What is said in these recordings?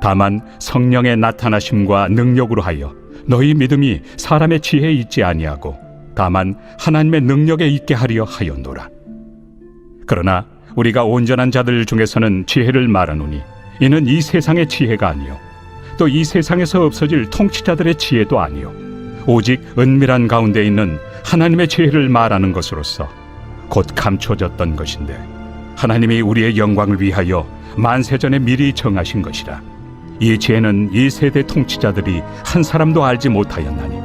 다만 성령의 나타나심과 능력으로 하여 너희 믿음이 사람의 지혜에 있지 아니하고 다만 하나님의 능력에 있게 하려 하였노라. 그러나 우리가 온전한 자들 중에서는 지혜를 말하노니 이는 이 세상의 지혜가 아니요 또 이 세상에서 없어질 통치자들의 지혜도 아니요 오직 은밀한 가운데 있는 하나님의 지혜를 말하는 것으로서 곧 감춰졌던 것인데 하나님이 우리의 영광을 위하여 만세전에 미리 정하신 것이라 이 지혜는 이 세대 통치자들이 한 사람도 알지 못하였나니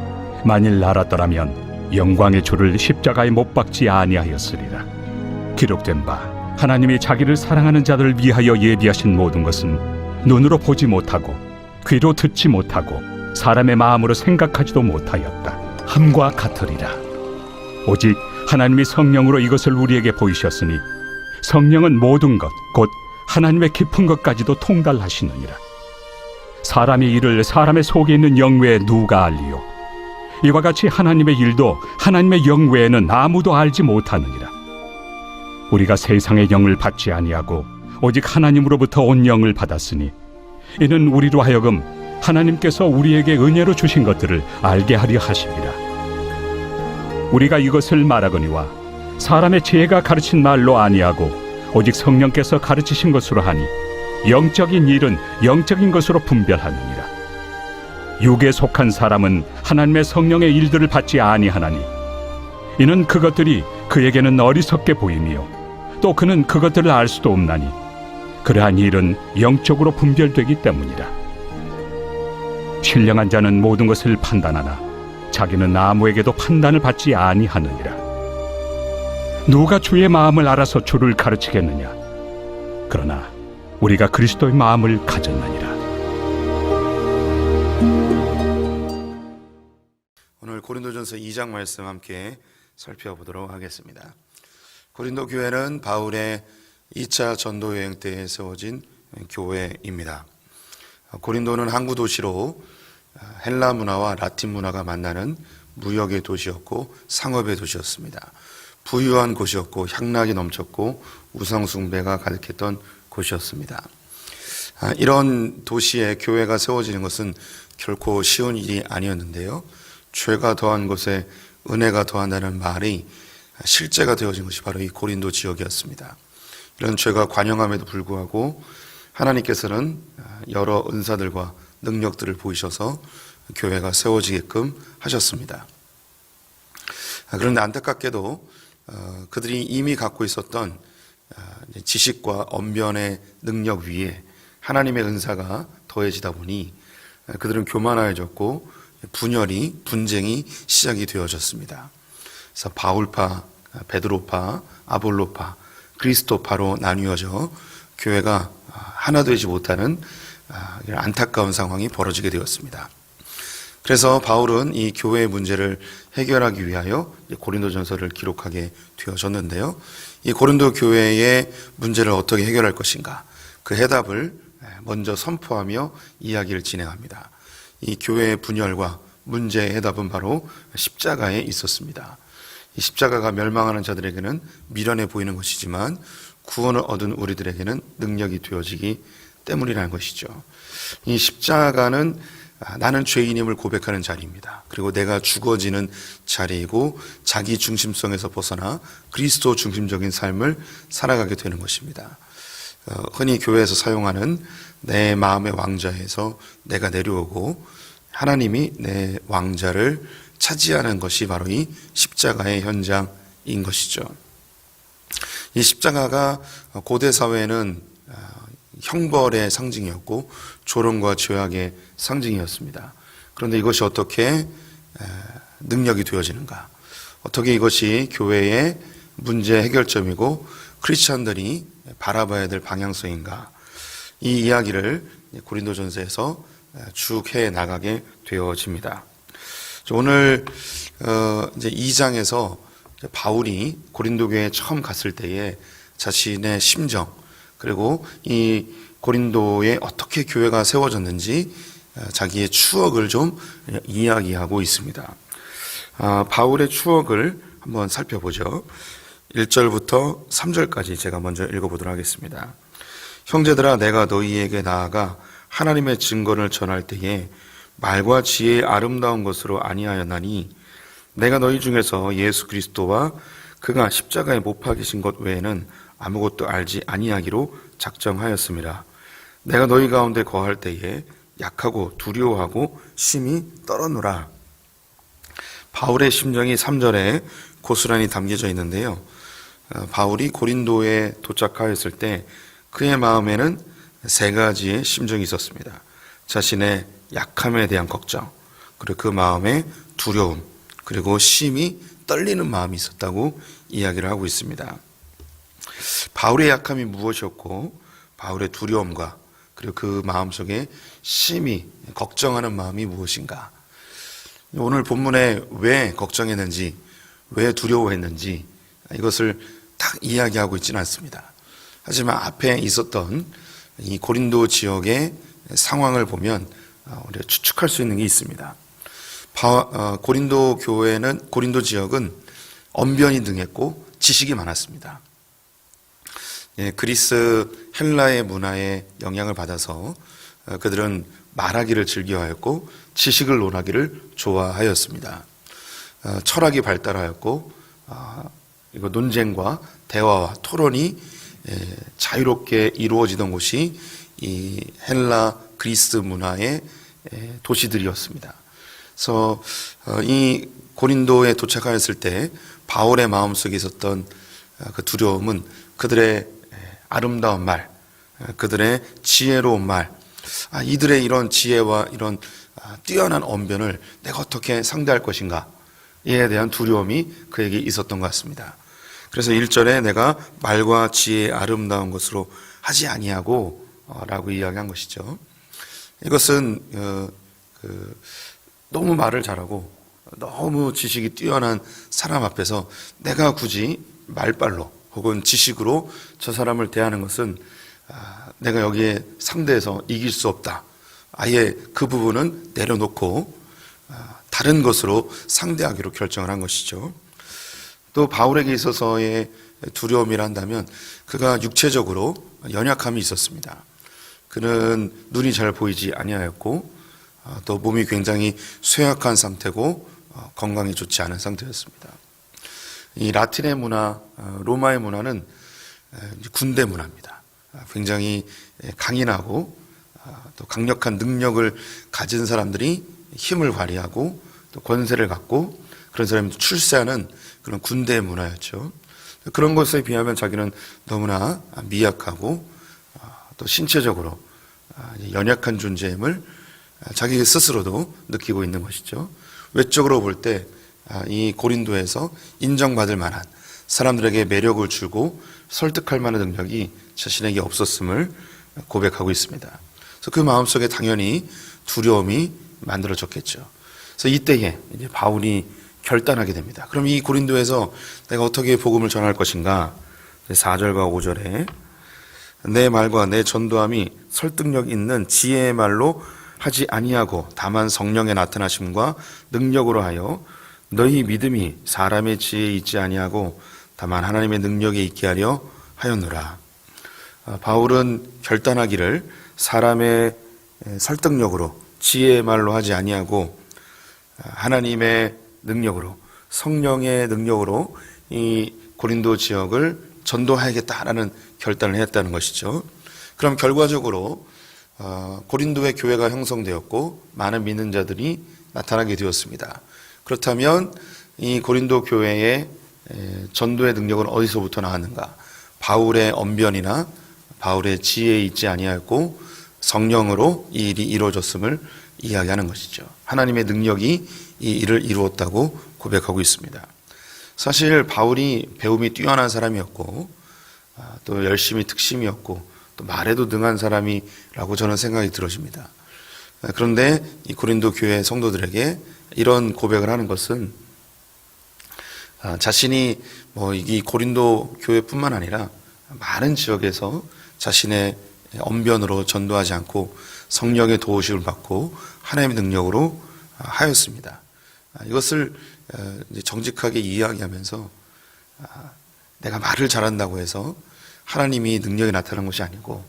만일 알았더라면 영광의 주를 십자가에 못 박지 아니하였으리라. 기록된 바 하나님이 자기를 사랑하는 자들을 위하여 예비하신 모든 것은 눈으로 보지 못하고 귀로 듣지 못하고 사람의 마음으로 생각하지도 못하였다. 함과 같으리라. 오직 하나님이 성령으로 이것을 우리에게 보이셨으니 성령은 모든 것 곧 하나님의 깊은 것까지도 통달하시느니라 사람이 이를 사람의 속에 있는 영 외에 누가 알리요? 이와 같이 하나님의 일도 하나님의 영 외에는 아무도 알지 못하느니라. 우리가 세상의 영을 받지 아니하고 오직 하나님으로부터 온 영을 받았으니 이는 우리로 하여금 하나님께서 우리에게 은혜로 주신 것들을 알게 하려 하심이라 우리가 이것을 말하거니와 사람의 지혜가 가르친 말로 아니하고 오직 성령께서 가르치신 것으로 하니 영적인 일은 영적인 것으로 분별하느니라. 육에 속한 사람은 하나님의 성령의 일들을 받지 아니하나니 이는 그것들이 그에게는 어리석게 보이며 또 그는 그것들을 알 수도 없나니 그러한 일은 영적으로 분별되기 때문이라. 신령한 자는 모든 것을 판단하나 자기는 아무에게도 판단을 받지 아니하느니라. 누가 주의 마음을 알아서 주를 가르치겠느냐? 그러나 우리가 그리스도의 마음을 가졌느니라 오늘 고린도전서 2장 말씀 함께 살펴보도록 하겠습니다. 고린도 교회는 바울의 2차 전도 여행 때 세워진 교회입니다. 고린도는 항구 도시로 헬라 문화와 라틴 문화가 만나는 무역의 도시였고 상업의 도시였습니다. 부유한 곳이었고 향락이 넘쳤고 우상 숭배가 가득했던 곳이었습니다. 아, 이런 도시에 교회가 세워지는 것은 결코 쉬운 일이 아니었는데요. 죄가 더한 곳에 은혜가 더한다는 말이 실제가 되어진 것이 바로 이 고린도 지역이었습니다. 이런 죄가 관영함에도 불구하고 하나님께서는 여러 은사들과 능력들을 보이셔서 교회가 세워지게끔 하셨습니다. 아, 그런데 안타깝게도 어, 그들이 이미 갖고 있었던 아, 지식과 언변의 능력 위에 하나님의 은사가 더해지다 보니 그들은 교만하여졌고 분열이 분쟁이 시작이 되어졌습니다. 그래서 바울파, 베드로파, 아볼로파, 그리스도파로 나뉘어져 교회가 하나 되지 못하는 안타까운 상황이 벌어지게 되었습니다. 그래서 바울은 이 교회의 문제를 해결하기 위하여 고린도전서를 기록하게 되어졌는데요. 이 고린도 교회의 문제를 어떻게 해결할 것인가? 그 해답을 먼저 선포하며 이야기를 진행합니다. 이 교회의 분열과 문제의 해답은 바로 십자가에 있었습니다. 이 십자가가 멸망하는 자들에게는 미련해 보이는 것이지만 구원을 얻은 우리들에게는 능력이 되어지기 때문이라는 것이죠. 이 십자가는 나는 죄인임을 고백하는 자리입니다. 그리고 내가 죽어지는 자리이고 자기 중심성에서 벗어나 그리스도 중심적인 삶을 살아가게 되는 것입니다. 어, 흔히 교회에서 사용하는 내 마음의 왕자에서 내가 내려오고 하나님이 내 왕자를 차지하는 것이 바로 이 십자가의 현장인 것이죠. 이 십자가가 고대 사회에는 어, 형벌의 상징이었고 조롱과 죄악의 상징이었습니다. 그런데 이것이 어떻게 능력이 되어지는가? 어떻게 이것이 교회의 문제 해결점이고 크리스천들이 바라봐야 될 방향성인가? 이 이야기를 고린도전서에서 쭉 해 나가게 되어집니다. 오늘 어, 이제 2장에서 바울이 고린도 교회에 처음 갔을 때에 자신의 심정 그리고 이 고린도에 어떻게 교회가 세워졌는지 어, 자기의 추억을 좀 이야기하고 있습니다. 아, 바울의 추억을 한번 살펴보죠. 1절부터 3절까지 제가 먼저 읽어보도록 하겠습니다. 형제들아 내가 너희에게 나아가 하나님의 증거를 전할 때에 말과 지혜의 아름다운 것으로 아니하였나니 내가 너희 중에서 예수 그리스도와 그가 십자가에 못 박이신 것 외에는 아무것도 알지 아니하기로 작정하였습니다. 내가 너희 가운데 거할 때에 약하고 두려워하고 심히 떨었노라. 바울의 심정이 3절에 고스란히 담겨져 있는데요. 어, 바울이 고린도에 도착하였을 때 그의 마음에는 세 가지의 심정이 있었습니다. 자신의 약함에 대한 걱정, 그리고 그 마음에 두려움, 그리고 심히 떨리는 마음이 있었다고 이야기를 하고 있습니다. 바울의 약함이 무엇이었고, 바울의 두려움과 그리고 그 마음 속에 심히 걱정하는 마음이 무엇인가? 오늘 본문에 왜 걱정했는지, 왜 두려워했는지 이것을 딱 이야기하고 있지는 않습니다. 하지만 앞에 있었던 이 고린도 지역의 상황을 보면 어, 우리가 추측할 수 있는 게 있습니다. 바- 어, 고린도 교회는 고린도 지역은 언변이 능했고 지식이 많았습니다. 예, 그리스 헬라의 문화에 영향을 받아서 어, 그들은 말하기를 즐겨하였고 지식을 논하기를 좋아하였습니다. 어, 철학이 발달하였고 아, 이거 논쟁과 대화와 토론이 예, 자유롭게 이루어지던 곳이 이 헬라 그리스 문화의 예, 도시들이었습니다. 그래서 어, 이 고린도에 도착하였을 때 바울의 마음속에 있었던 어, 그 두려움은 그들의 예, 아름다운 말, 어, 그들의 지혜로운 말, 아, 이들의 이런 지혜와 이런 아, 뛰어난 언변을 내가 어떻게 상대할 것인가 이에 대한 두려움이 그에게 있었던 것 같습니다. 그래서 1절에 내가 말과 지혜의 아름다운 것으로 하지 아니하고 어, 라고 이야기한 것이죠. 이것은 어, 그, 너무 말을 잘하고 너무 지식이 뛰어난 사람 앞에서 내가 굳이 말빨로 혹은 지식으로 저 사람을 대하는 것은 아, 내가 여기에 상대해서 이길 수 없다. 아예 그 부분은 내려놓고 아, 다른 것으로 상대하기로 결정을 한 것이죠. 또 바울에게 있어서의 두려움이라 한다면 그가 육체적으로 연약함이 있었습니다. 그는 눈이 잘 보이지 아니하였고 어, 또 몸이 굉장히 쇠약한 상태고 어, 건강이 좋지 않은 상태였습니다. 이 라틴의 문화, 어, 로마의 문화는 군대 문화입니다. 아, 굉장히 에, 강인하고 아, 또 강력한 능력을 가진 사람들이 힘을 발휘하고 또 권세를 갖고 그런 사람이 출세하는 그런 군대 문화였죠. 그런 것에 비하면 자기는 너무나 미약하고 아, 또 신체적으로 아, 연약한 존재임을 아, 자기 스스로도 느끼고 있는 것이죠. 외적으로 볼 때 이 고린도에서 인정받을 만한 사람들에게 매력을 주고 설득할 만한 능력이 자신에게 없었음을 고백하고 있습니다. 그래서 그 마음속에 당연히 두려움이 만들어졌겠죠. 그래서 이때에 이제 바울이 결단하게 됩니다. 그럼 이 고린도에서 내가 어떻게 복음을 전할 것인가? 4절과 5절에 내 말과 내 전도함이 설득력 있는 지혜의 말로 하지 아니하고 다만 성령의 나타나심과 능력으로 하여 너희 믿음이 사람의 지혜에 있지 아니하고 다만 하나님의 능력에 있게 하려 하였노라. 아, 바울은 결단하기를 사람의 설득력으로 지혜의 말로 하지 아니하고 아, 하나님의 능력으로 성령의 능력으로 이 고린도 지역을 전도해야겠다라는 결단을 했다는 것이죠. 그럼 결과적으로 어, 고린도의 교회가 형성되었고 많은 믿는 자들이 나타나게 되었습니다. 그렇다면 이 고린도 교회의 에, 전도의 능력은 어디서부터 나왔는가? 바울의 언변이나 바울의 지혜에 있지 아니하였고 성령으로 이 일이 이루어졌음을 이야기하는 것이죠. 하나님의 능력이 이 일을 이루었다고 고백하고 있습니다. 사실 바울이 배움이 뛰어난 사람이었고 아, 또 열심히 특심이었고 말에도 능한 사람이라고 저는 생각이 들어집니다. 그런데 이 고린도 교회 성도들에게 이런 고백을 하는 것은 아, 자신이 뭐 이 고린도 교회뿐만 아니라 많은 지역에서 자신의 언변으로 전도하지 않고 성령의 도우심을 받고 하나님의 능력으로 아, 하였습니다. 아, 이것을 어, 정직하게 이야기하면서 아, 내가 말을 잘한다고 해서 하나님이 능력이 나타난 것이 아니고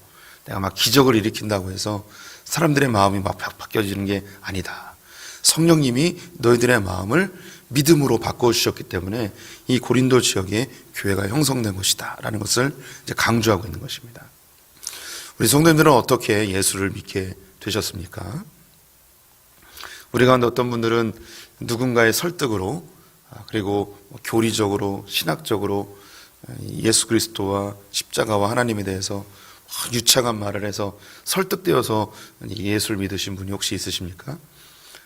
내가 막 기적을 일으킨다고 해서 사람들의 마음이 막 바- 바뀌어지는 게 아니다. 성령님이 너희들의 마음을 믿음으로 바꿔주셨기 때문에 이 고린도 지역에 교회가 형성된 것이다. 라는 것을 강조하고 있는 것입니다. 우리 성도님들은 어떻게 예수를 믿게 되셨습니까? 우리 가운데 어떤 분들은 누군가의 설득으로 아, 그리고 뭐 교리적으로 신학적으로 예수 그리스도와 십자가와 하나님에 대해서 유창한 말을 해서 설득되어서 예수를 믿으신 분이 혹시 있으십니까?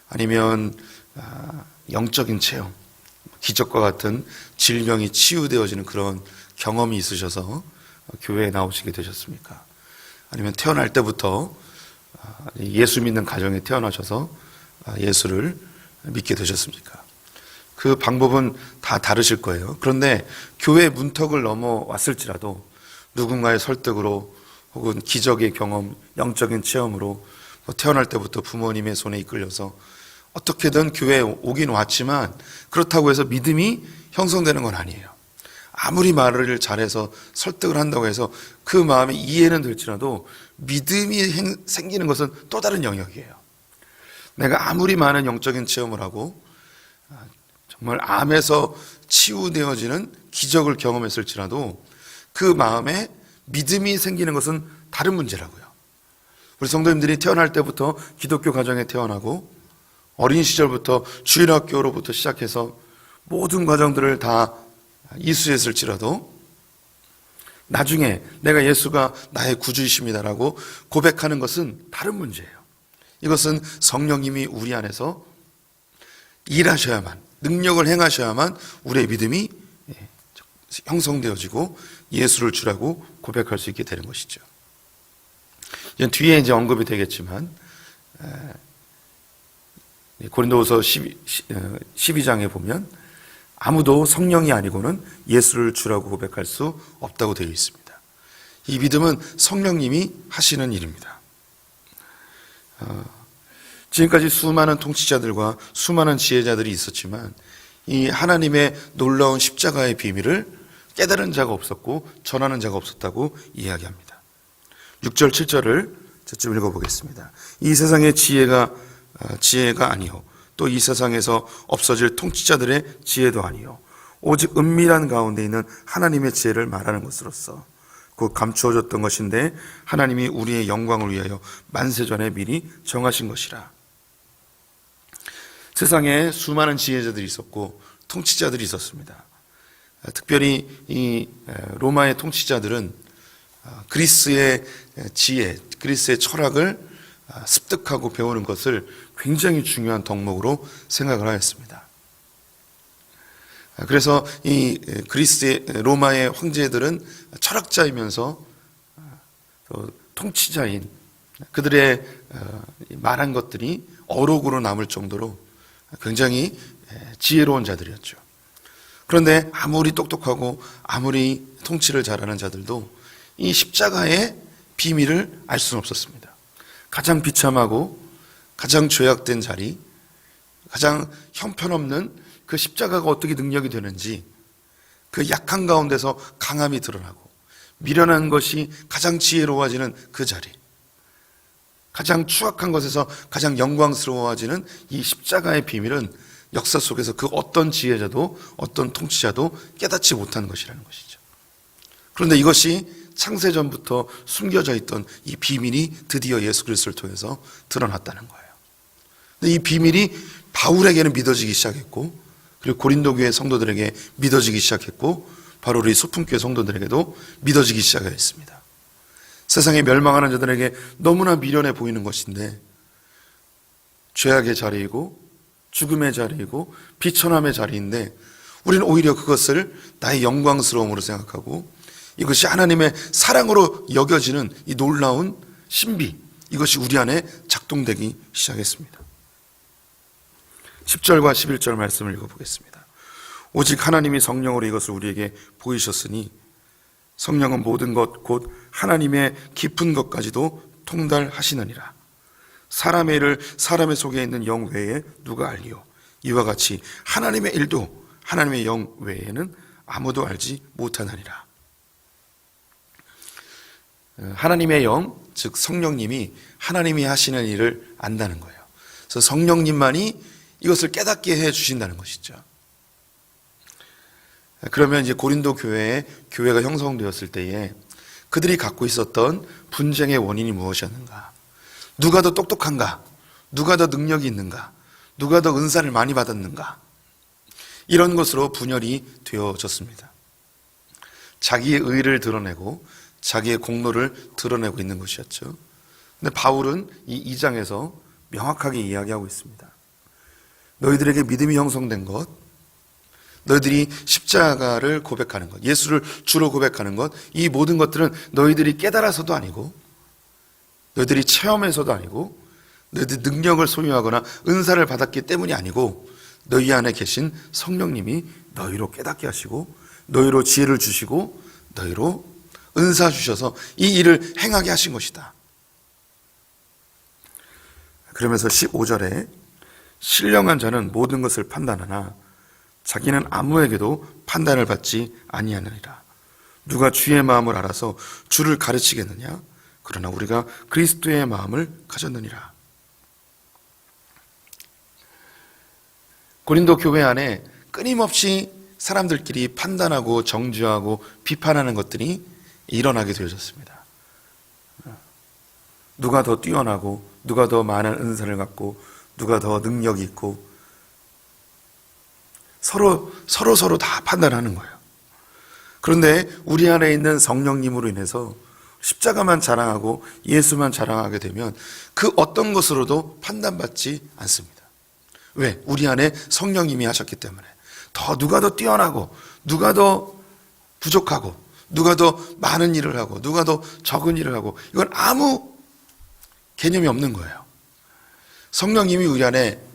아니면 아, 영적인 체험, 기적과 같은 질병이 치유되어지는 그런 경험이 있으셔서 교회에 나오시게 되셨습니까? 아니면 태어날 때부터 아, 예수 믿는 가정에 태어나셔서 아, 예수를 믿게 되셨습니까? 그 방법은 다 다르실 거예요. 그런데 교회 문턱을 넘어왔을지라도 누군가의 설득으로 혹은 기적의 경험, 영적인 체험으로 뭐 태어날 때부터 부모님의 손에 이끌려서 어떻게든 교회에 오긴 왔지만 그렇다고 해서 믿음이 형성되는 건 아니에요. 아무리 말을 잘해서 설득을 한다고 해서 그 마음에 이해는 될지라도 믿음이 행- 생기는 것은 또 다른 영역이에요. 내가 아무리 많은 영적인 체험을 하고 아, 정말 암에서 치유되어지는 기적을 경험했을지라도 그 마음에 믿음이 생기는 것은 다른 문제라고요. 우리 성도님들이 태어날 때부터 기독교 가정에 태어나고 어린 시절부터 주일학교로부터 시작해서 모든 과정들을 다 이수했을지라도 나중에 내가 예수가 나의 구주이십니다라고 고백하는 것은 다른 문제예요. 이것은 성령님이 우리 안에서 일하셔야만 능력을 행하셔야만 우리의 믿음이 예, 형성되어지고 예수를 주라고 고백할 수 있게 되는 것이죠. 이제 뒤에 이제 언급이 되겠지만 에, 고린도후서 12, 12 장에 보면 아무도 성령이 아니고는 예수를 주라고 고백할 수 없다고 되어 있습니다. 이 믿음은 성령님이 하시는 일입니다. 어, 지금까지 수많은 통치자들과 수많은 지혜자들이 있었지만 이 하나님의 놀라운 십자가의 비밀을 깨달은 자가 없었고 전하는 자가 없었다고 이야기합니다. 6절 7절을 저좀 읽어 보겠습니다. 이 세상의 지혜가 어, 지혜가 아니요 또 이 세상에서 없어질 통치자들의 지혜도 아니요 오직 은밀한 가운데 있는 하나님의 지혜를 말하는 것으로서 그 감추어졌던 것인데 하나님이 우리의 영광을 위하여 만세 전에 미리 정하신 것이라. 세상에 수많은 지혜자들이 있었고 통치자들이 있었습니다. 특별히 이 로마의 통치자들은 아, 그리스의 지혜, 그리스의 철학을 아, 습득하고 배우는 것을 굉장히 중요한 덕목으로 생각을 하였습니다. 아, 그래서 이 그리스의 로마의 황제들은 철학자이면서 또 통치자인 그들의 어, 말한 것들이 어록으로 남을 정도로 굉장히 지혜로운 자들이었죠. 그런데 아무리 똑똑하고 아무리 통치를 잘하는 자들도 이 십자가의 비밀을 알 수는 없었습니다. 가장 비참하고 가장 죄악된 자리, 가장 형편없는 그 십자가가 어떻게 능력이 되는지 그 약한 가운데서 강함이 드러나고 미련한 것이 가장 지혜로워지는 그 자리, 가장 추악한 것에서 가장 영광스러워지는 이 십자가의 비밀은 역사 속에서 그 어떤 지혜자도 어떤 통치자도 깨닫지 못하는 것이라는 것이죠. 그런데 이것이 창세전부터 숨겨져 있던 이 비밀이 드디어 예수 그리스도를 통해서 드러났다는 거예요. 근데 이 비밀이 바울에게는 믿어지기 시작했고 그리고 고린도 교회 성도들에게 믿어지기 시작했고 바로 우리 소품교회 성도들에게도 믿어지기 시작했습니다. 세상에 멸망하는 자들에게 너무나 미련해 보이는 것인데 죄악의 자리이고 죽음의 자리이고 비천함의 자리인데 우리는 오히려 그것을 나의 영광스러움으로 생각하고 이것이 하나님의 사랑으로 여겨지는 이 놀라운 신비, 이것이 우리 안에 작동되기 시작했습니다. 10절과 11절 말씀을 읽어보겠습니다. 오직 하나님이 성령으로 이것을 우리에게 보이셨으니 성령은 모든 것 곧 하나님의 깊은 것까지도 통달하시느니라. 사람의 일을 사람의 속에 있는 영 외에 누가 알리요? 이와 같이 하나님의 일도 하나님의 영 외에는 아무도 알지 못하느니라. 어, 하나님의 영, 즉 성령님이 하나님이 하시는 일을 안다는 거예요. 그래서 성령님만이 이것을 깨닫게 해 주신다는 것이죠. 그러면 이제 고린도 교회에 교회가 형성되었을 때에 그들이 갖고 있었던 분쟁의 원인이 무엇이었는가? 누가 더 똑똑한가? 누가 더 능력이 있는가? 누가 더 은사를 많이 받았는가? 이런 것으로 분열이 되어졌습니다. 자기의 의를 드러내고 자기의 공로를 드러내고 있는 것이었죠. 근데 바울은 이 2장에서 명확하게 이야기하고 있습니다. 너희들에게 믿음이 형성된 것, 너희들이 십자가를 고백하는 것, 예수를 주로 고백하는 것, 이 모든 것들은 너희들이 깨달아서도 아니고, 너희들이 체험해서도 아니고, 너희들 능력을 소유하거나 은사를 받았기 때문이 아니고, 너희 안에 계신 성령님이 너희로 깨닫게 하시고, 너희로 지혜를 주시고, 너희로 은사 주셔서 이 일을 행하게 하신 것이다. 그러면서 15절에 신령한 자는 모든 것을 판단하나 자기는 아무에게도 판단을 받지 아니하느니라. 누가 주의 마음을 알아서 주를 가르치겠느냐? 그러나 우리가 그리스도의 마음을 가졌느니라. 고린도 교회 안에 끊임없이 사람들끼리 판단하고 정죄하고 비판하는 것들이 일어나게 되어졌습니다. 누가 더 뛰어나고 누가 더 많은 은사를 갖고 누가 더 능력이 있고 서로 서로 서로 다 판단하는 거예요. 그런데 우리 안에 있는 성령님으로 인해서 십자가만 자랑하고 예수만 자랑하게 되면 그 어떤 것으로도 판단받지 않습니다. 왜? 우리 안에 성령님이 하셨기 때문에 더 누가 더 뛰어나고 누가 더 부족하고 누가 더 많은 일을 하고 누가 더 적은 일을 하고 이건 아무 개념이 없는 거예요. 성령님이 우리 안에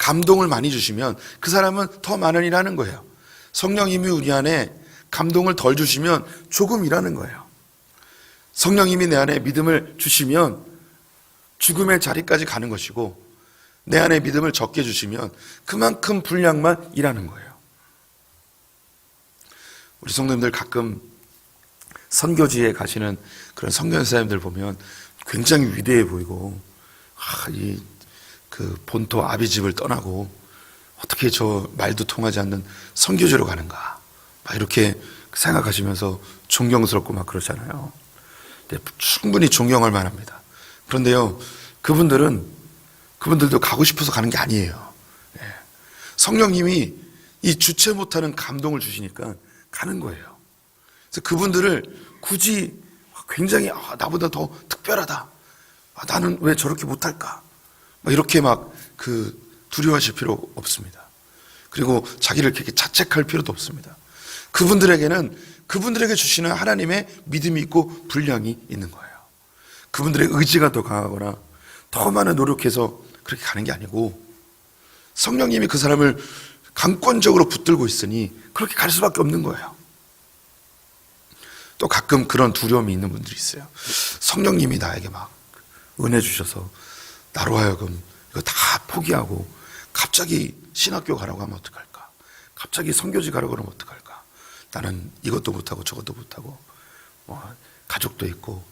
감동을 많이 주시면 그 사람은 더 많은 일 하는 거예요. 성령님이 우리 안에 감동을 덜 주시면 조금 일하는 거예요. 성령님이 내 안에 믿음을 주시면 죽음의 자리까지 가는 것이고 내 안에 믿음을 적게 주시면 그만큼 분량만 일하는 거예요. 우리 성도님들 가끔 선교지에 가시는 그런 선교사님들 보면 굉장히 위대해 보이고 아, 이 그 본토 아비 집을 떠나고 어떻게 저 말도 통하지 않는 선교지로 가는가 막 이렇게 생각하시면서 존경스럽고 막 그러잖아요. 근데 충분히 존경할 만합니다. 그런데요, 그분들은 그분들도 가고 싶어서 가는 게 아니에요. 예. 성령님이 이 주체 못하는 감동을 주시니까 가는 거예요. 그래서 그분들을 굳이 굉장히 아, 나보다 더 특별하다. 아, 나는 왜 저렇게 못할까? 막 이렇게 막 그 두려워하실 필요 없습니다. 그리고 자기를 그렇게 자책할 필요도 없습니다. 그분들에게는 그분들에게 주시는 하나님의 믿음이 있고 분량이 있는 거예요. 그분들의 의지가 더 강하거나 더 많은 노력해서 그렇게 가는 게 아니고 성령님이 그 사람을 강권적으로 붙들고 있으니 그렇게 갈 수밖에 없는 거예요. 또 가끔 그런 두려움이 있는 분들이 있어요. 성령님이 나에게 막 은혜 주셔서 나로 하여금 이거 다 포기하고 갑자기 신학교 가라고 하면 어떡할까? 갑자기 성교지 가라고 그러면 어떡할까? 나는 이것도 못하고 저것도 못하고 뭐 가족도 있고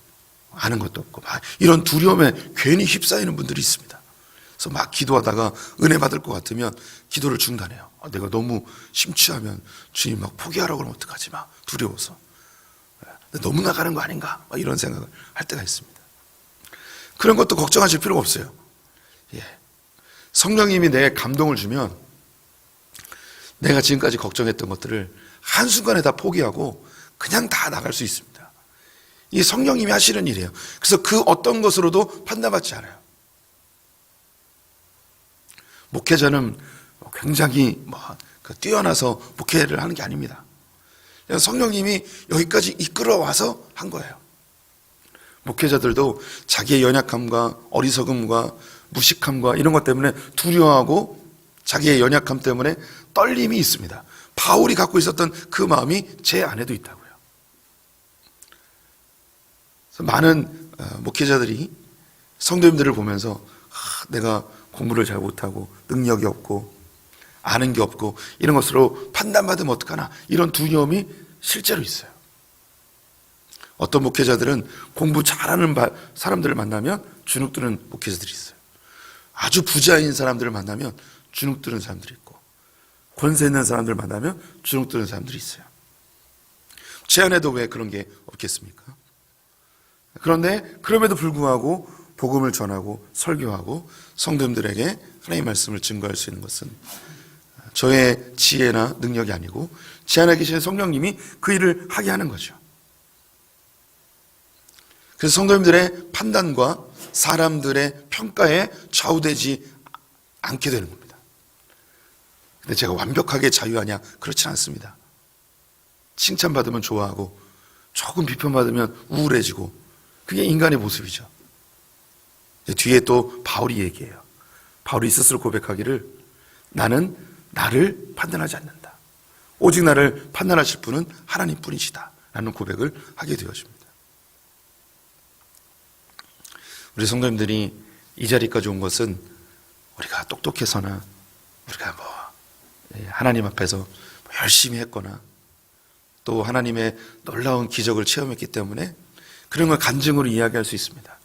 아는 것도 없고 막 이런 두려움에 괜히 휩싸이는 분들이 있습니다. 그래서 막 기도하다가 은혜 받을 것 같으면 기도를 중단해요. 아, 내가 너무 심취하면 주님 막 포기하라고 그러면 어떡하지? 막 두려워서. 너무 나가는 거 아닌가? 막 이런 생각을 할 때가 있습니다. 그런 것도 걱정하실 필요가 없어요. 예. 성령님이 내 감동을 주면 내가 지금까지 걱정했던 것들을 한순간에 다 포기하고 그냥 다 나갈 수 있습니다. 이 성령님이 하시는 일이에요. 그래서 그 어떤 것으로도 판단받지 않아요. 목회자는 굉장히 뭐 뛰어나서 목회를 하는 게 아닙니다. 성령님이 여기까지 이끌어 와서 한 거예요. 목회자들도 자기의 연약함과 어리석음과 무식함과 이런 것 때문에 두려워하고 자기의 연약함 때문에 떨림이 있습니다. 바울이 갖고 있었던 그 마음이 제 안에도 있다고요. 많은 어, 목회자들이 성도님들을 보면서 아, 내가 공부를 잘 못하고 능력이 없고 아는 게 없고 이런 것으로 판단받으면 어떡하나 이런 두려움이 실제로 있어요. 어떤 목회자들은 공부 잘하는 바- 사람들을 만나면 주눅드는 목회자들이 있어요. 아주 부자인 사람들을 만나면 주눅드는 사람들이 있고 권세 있는 사람들을 만나면 주눅드는 사람들이 있어요. 제 안에도 왜 그런 게 없겠습니까? 그런데 그럼에도 불구하고 복음을 전하고 설교하고 성도님들에게 하나님의 말씀을 증거할 수 있는 것은 저의 지혜나 능력이 아니고 제 안에 계신 성령님이 그 일을 하게 하는 거죠. 그래서 성도님들의 판단과 사람들의 평가에 좌우되지 않게 되는 겁니다. 근데 제가 완벽하게 자유하냐? 그렇지 않습니다. 칭찬받으면 좋아하고 조금 비판받으면 우울해지고 그게 인간의 모습이죠. 뒤에 또 바울이 얘기해요. 바울이 스스로 고백하기를 나는 나를 판단하지 않는다. 오직 나를 판단하실 분은 하나님 뿐이시다. 라는 고백을 하게 되어집니다. 우리 성도님들이 이 자리까지 온 것은 우리가 똑똑해서나 우리가 뭐 예, 하나님 앞에서 뭐 열심히 했거나 또 하나님의 놀라운 기적을 체험했기 때문에 그런 걸 간증으로 이야기할 수 있습니다.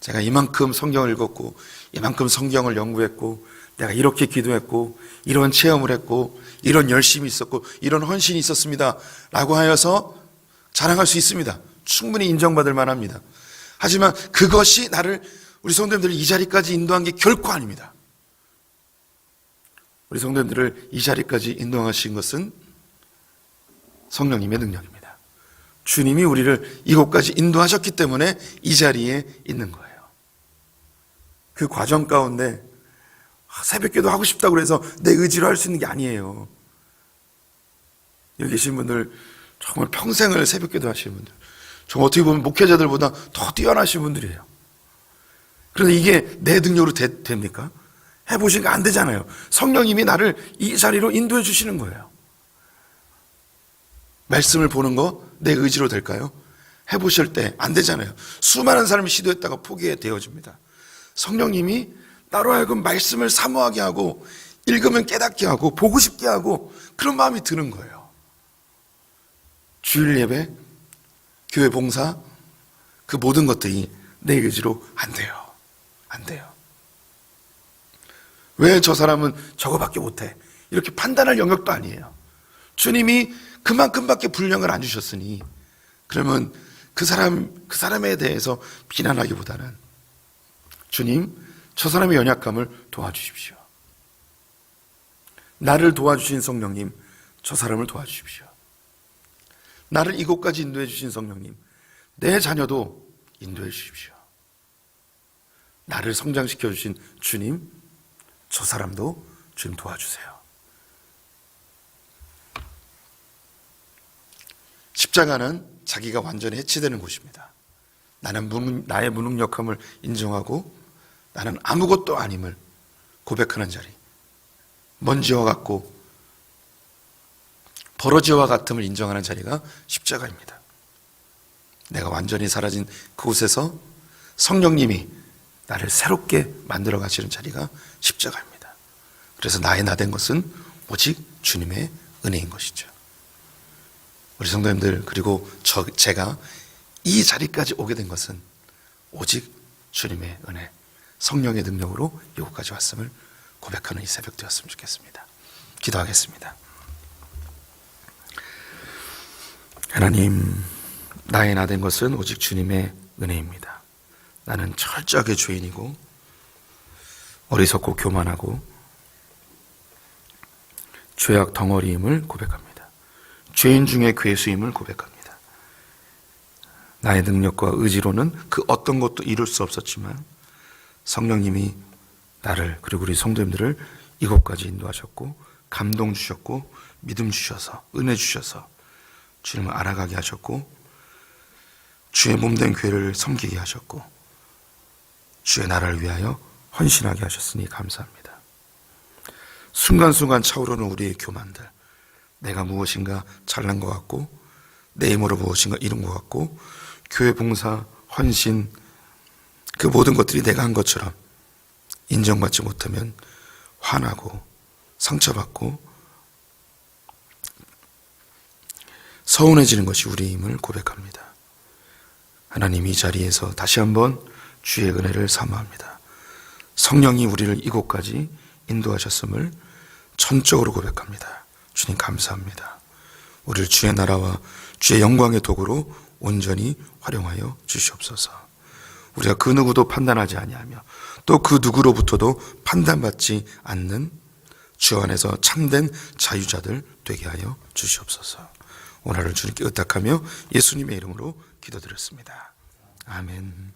제가 이만큼 성경을 읽었고 이만큼 성경을 연구했고 내가 이렇게 기도했고 이런 체험을 했고 이런 열심이 있었고 이런 헌신이 있었습니다. 라고 하여서 자랑할 수 있습니다. 충분히 인정받을 만합니다. 하지만 그것이 나를 우리 성도님들을 이 자리까지 인도한 게 결코 아닙니다. 우리 성도님들을 이 자리까지 인도하신 것은 성령님의 능력입니다. 주님이 우리를 이곳까지 인도하셨기 때문에 이 자리에 있는 거예요. 그 과정 가운데 아, 새벽기도 하고 싶다고 그래서 내 의지로 할 수 있는 게 아니에요. 여기 계신 분들 정말 평생을 새벽기도 하시는 분들 정말 어떻게 보면 목회자들보다 더 뛰어나신 분들이에요. 그런데 이게 내 능력으로 되, 됩니까? 해보시니까 안 되잖아요. 성령님이 나를 이 자리로 인도해 주시는 거예요. 말씀을 보는 거 내 의지로 될까요? 해보실 때 안 되잖아요. 수많은 사람이 시도했다가 포기해 되어집니다. 성령님이 나로 하여금 말씀을 사모하게 하고 읽으면 깨닫게 하고 보고 싶게 하고 그런 마음이 드는 거예요. 주일 예배, 교회 봉사, 그 모든 것들이 내 의지로 안 돼요. 안 돼요. 왜 저 사람은 저거밖에 못해? 이렇게 판단할 영역도 아니에요. 주님이 그만큼밖에 분량을 안 주셨으니 그러면 그 사람 그 사람에 대해서 비난하기보다는 주님 저 사람의 연약함을 도와주십시오. 나를 도와주신 성령님 저 사람을 도와주십시오. 나를 이곳까지 인도해 주신 성령님 내 자녀도 인도해 주십시오. 나를 성장시켜 주신 주님 저 사람도 주님 도와주세요. 십자가는 자기가 완전히 해치되는 곳입니다. 나는 무능, 나의 무능력함을 인정하고 나는 아무것도 아님을 고백하는 자리. 먼지와 같고 버러지와 같음을 인정하는 자리가 십자가입니다. 내가 완전히 사라진 그곳에서 성령님이 나를 새롭게 만들어 가시는 자리가 십자가입니다. 그래서 나의 나 된 것은 오직 주님의 은혜인 것이죠. 우리 성도님들 그리고 저 제가 이 자리까지 오게 된 것은 오직 주님의 은혜, 성령의 능력으로 이곳까지 왔음을 고백하는 이 새벽 되었으면 좋겠습니다. 기도하겠습니다. 하나님, 나의 나 된 것은 오직 주님의 은혜입니다. 나는 철저하게 죄인이고 어리석고 교만하고 죄악 덩어리임을 고백합니다. 죄인 중에 괴수임을 고백합니다. 나의 능력과 의지로는 그 어떤 것도 이룰 수 없었지만 성령님이 나를 그리고 우리 성도님들을 이곳까지 인도하셨고 감동 주셨고 믿음 주셔서 은혜 주셔서 주님을 알아가게 하셨고 주의 몸된 교회를 섬기게 하셨고 주의 나라를 위하여 헌신하게 하셨으니 감사합니다. 순간순간 차오르는 우리의 교만들 내가 무엇인가 잘난 것 같고 내 힘으로 무엇인가 이룬 것 같고 교회 봉사, 헌신 그 모든 것들이 내가 한 것처럼 인정받지 못하면 화나고 상처받고 서운해지는 것이 우리의 힘을 고백합니다. 하나님 이 자리에서 다시 한번 주의 은혜를 사모합니다. 성령이 우리를 이곳까지 인도하셨음을 전적으로 고백합니다. 주님 감사합니다. 우리를 주의 나라와 주의 영광의 도구로 온전히 활용하여 주시옵소서. 우리가 그 누구도 판단하지 아니하며 또 그 누구로부터도 판단받지 않는 주 안에서 참된 자유자들 되게 하여 주시옵소서. 오늘을 주님께 의탁하며 예수님의 이름으로 기도드렸습니다. 아멘.